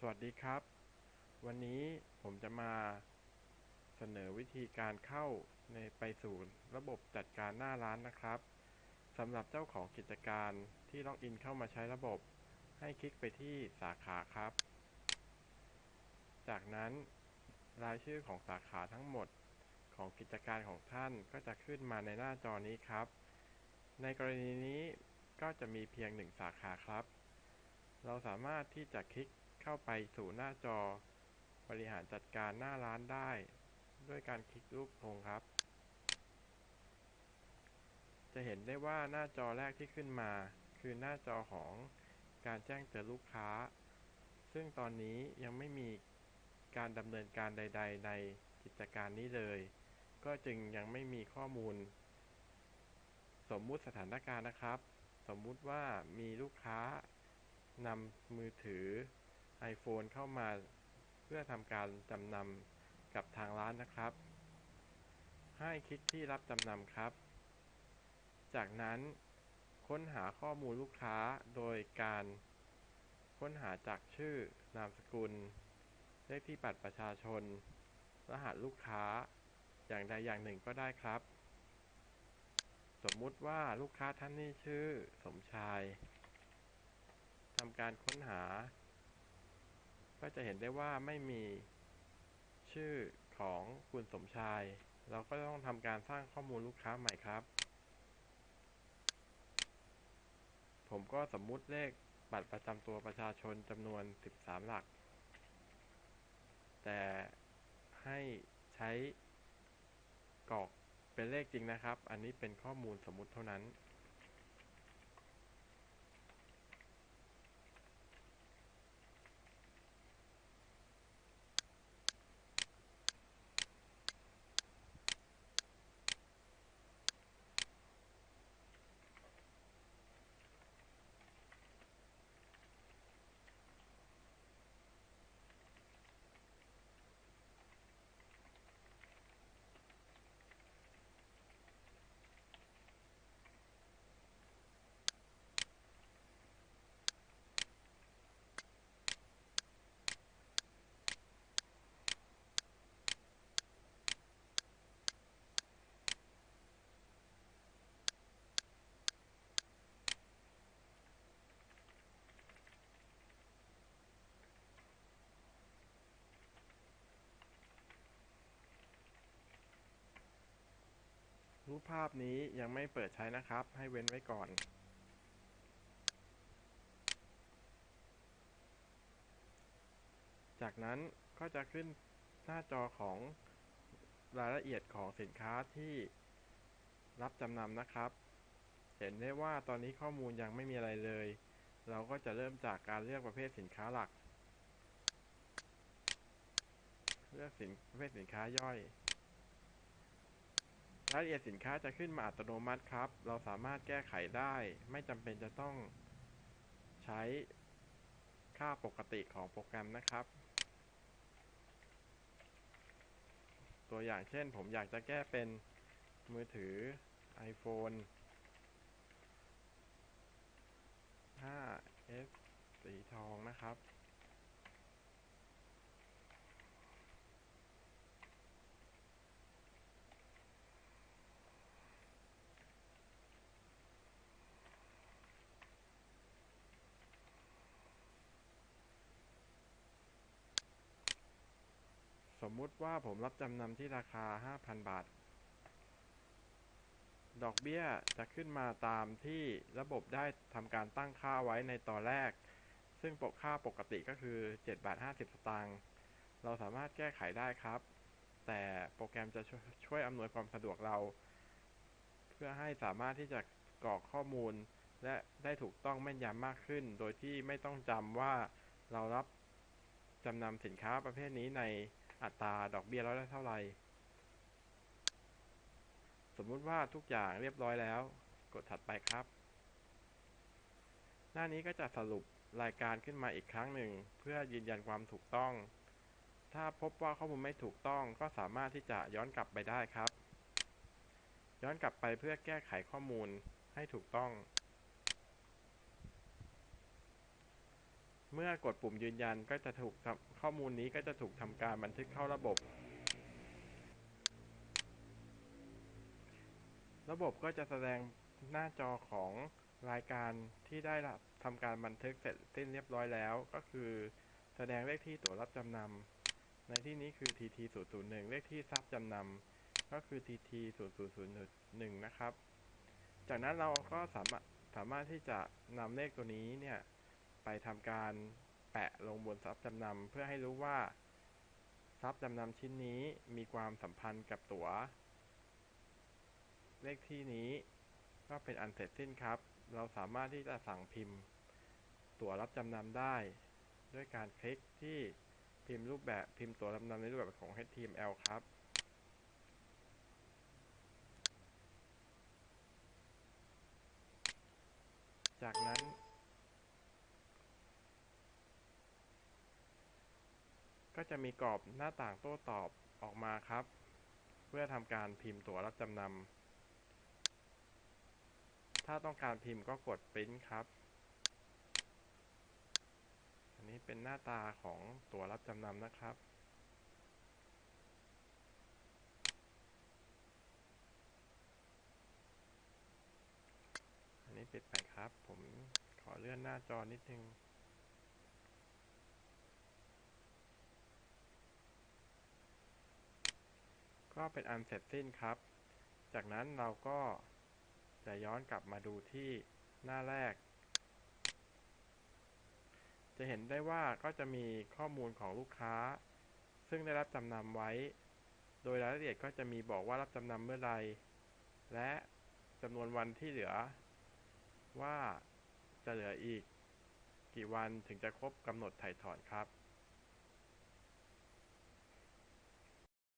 สวัสดีครับ วันนี้ผมจะมาเสนอวิธีการเข้าในไปสู่ระบบจัดการหน้าร้านนะครับสำหรับเจ้าของกิจการที่ล็อกอินเข้ามาใช้ระบบ ให้คลิกไปที่สาขาครับ จากนั้น รายชื่อของสาขาทั้งหมดของกิจการของท่านก็จะขึ้นมาในหน้าจอนี้ครับ ในกรณีนี้ก็จะมีเพียงหนึ่งสาขาครับ เราสามารถที่จะคลิก เข้าไปสู่หน้าจอ บริหารจัดการหน้าร้านได้ ด้วยการคลิกรูปธงครับ จะเห็นได้ว่าหน้าจอแรกที่ขึ้นมา คือหน้าจอของการแจ้งเตือนลูกค้า ซึ่งตอนนี้ยังไม่มีการดำเนินการใด ๆ ในกิจการนี้เลย ก็จึงยังไม่มีข้อมูล สมมุติสถานการณ์นะครับ สมมุติว่ามีลูกค้านำมือถือ iPhone เข้ามาเพื่อทำการจำนำกับทางร้านนะครับ ให้คลิกที่รับจำนำครับ จากนั้นค้นหาข้อมูลลูกค้าโดยการค้นหาจากชื่อนามสกุล เลขที่บัตรประชาชน รหัสลูกค้า อย่างใดอย่างหนึ่งก็ได้ครับ สมมุติว่าลูกค้าท่านนี้ชื่อสมชายทำการค้นหา ก็จะเห็นได้ว่าไม่มีชื่อของคุณสมชาย เราก็ต้องทำการสร้างข้อมูลลูกค้าใหม่ครับ ผมก็สมมุติเลขบัตรประจำตัวประชาชนจำนวน 13 หลัก แต่ให้ใช้กรอกเป็นเลขจริงนะครับ อันนี้เป็นข้อมูลสมมุติเท่านั้น รูปภาพนี้ยังไม่เปิดใช้นะครับ ให้เว้นไว้ก่อนจากนั้นก็จะขึ้นหน้าจอของรายละเอียดของสินค้าที่รับจำนำนะครับ เห็นได้ว่าตอนนี้ข้อมูลยังไม่มีอะไรเลย เราก็จะเริ่มจากการเลือกประเภทสินค้าหลัก เลือกสินประเภทสินค้าย่อย รายละเอียดสินค้าจะขึ้นมาอัตโนมัติครับ เราสามารถแก้ไขได้ ไม่จำเป็นจะต้องใช้ค่าปกติของโปรแกรมนะครับ ตัวอย่างเช่นผมอยากจะแก้เป็นมือถือ iPhone 5s สีทองนะครับส มมุติว่าผมรับจำนำที่ราคา 5,000 บาท ดอกเบี้ยจะขึ้นมาตามที่ระบบได้ทำการตั้งค่าไว้ในตอนแรก ซึ่งปกค่าปกติก็คือ7บาท50 สตางค์ เราสามารถแก้ไขได้ครับ แต่โปรแกรมจะช่วยอำนวยความสะดวกเรา เพื่อให้สามารถที่จะกรอกข้อมูล และได้ถูกต้องแม่นยำมากขึ้น โดยที่ไม่ต้องจำว่าเรารับจำนำสินค้าประเภทนี้ใน อัตราดอกเบี้ยร้อยละเท่าไหร่สมมุติว่าทุกอย่างเรียบร้อยแล้ว กดถัดไปครับ หน้านี้ก็จะสรุปรายการขึ้นมาอีกครั้งหนึ่ง เพื่อยืนยันความถูกต้อง ถ้าพบว่าข้อมูลไม่ถูกต้องก็สามารถที่จะย้อนกลับไปได้ครับ ย้อนกลับไปเพื่อแก้ไขข้อมูลให้ถูกต้อง เมื่อกดปุ่มยืนยันก็จะถูกทำ ข้อมูลนี้ก็จะถูกทำการบันทึกเข้าระบบ ระบบก็จะแสดงหน้าจอของรายการที่ได้รับทำการบันทึกเสร็จสิ้นเรียบร้อยแล้ว ก็คือแสดงเลขที่ตั๋วรับจำนำในที่นี้คือ TT 0 0 1เลขที่ทรัพย์จำนำก็คือ TT 0 0 0 1นะครับ จากนั้นเราก็สามารถสามารถที่จะนำเลขตัวนี้เนี่ยไปทำการ แปะลงบนทรัพย์จำนำเพื่อให้รู้ว่า ทรัพย์จำนำชิ้นนี้มีความสัมพันธ์กับตั๋ว เลขที่นี้ก็เป็นอันเสร็จสิ้นครับ เราสามารถที่จะสั่งพิมพ์ ตั๋วรับจำนำได้ ด้วยการคลิกที่พิมพ์รูปแบบพิมพ์ตั๋วรับจำนำในรูปแบบของ HTML ครับจากนั้น ก็จะมีกรอบหน้าต่างโต้ตอบออกมาครับ เพื่อทำการพิมพ์ตั๋วรับจำนำถ้าต้องการพิมพ์ก็กดปริ้นครับ อันนี้เป็นหน้าตาของตั๋วรับจำนำนะครับอันนี้ปิดไปครับ ผมขอเลื่อนหน้าจอนิดนึง ก็เป็นอันเสร็จสิ้นครับ จากนั้นเราก็จะย้อนกลับมาดูที่หน้าแรก จะเห็นได้ว่าก็จะมีข้อมูลของลูกค้า ซึ่งได้รับจำนำไว้ โดยรายละเอียดก็จะมีบอกว่ารับจำนำเมื่อใดและจำนวนวันที่เหลือ ว่าจะเหลืออีก กี่วันถึงจะครบกำหนดถ่ายถอนครับ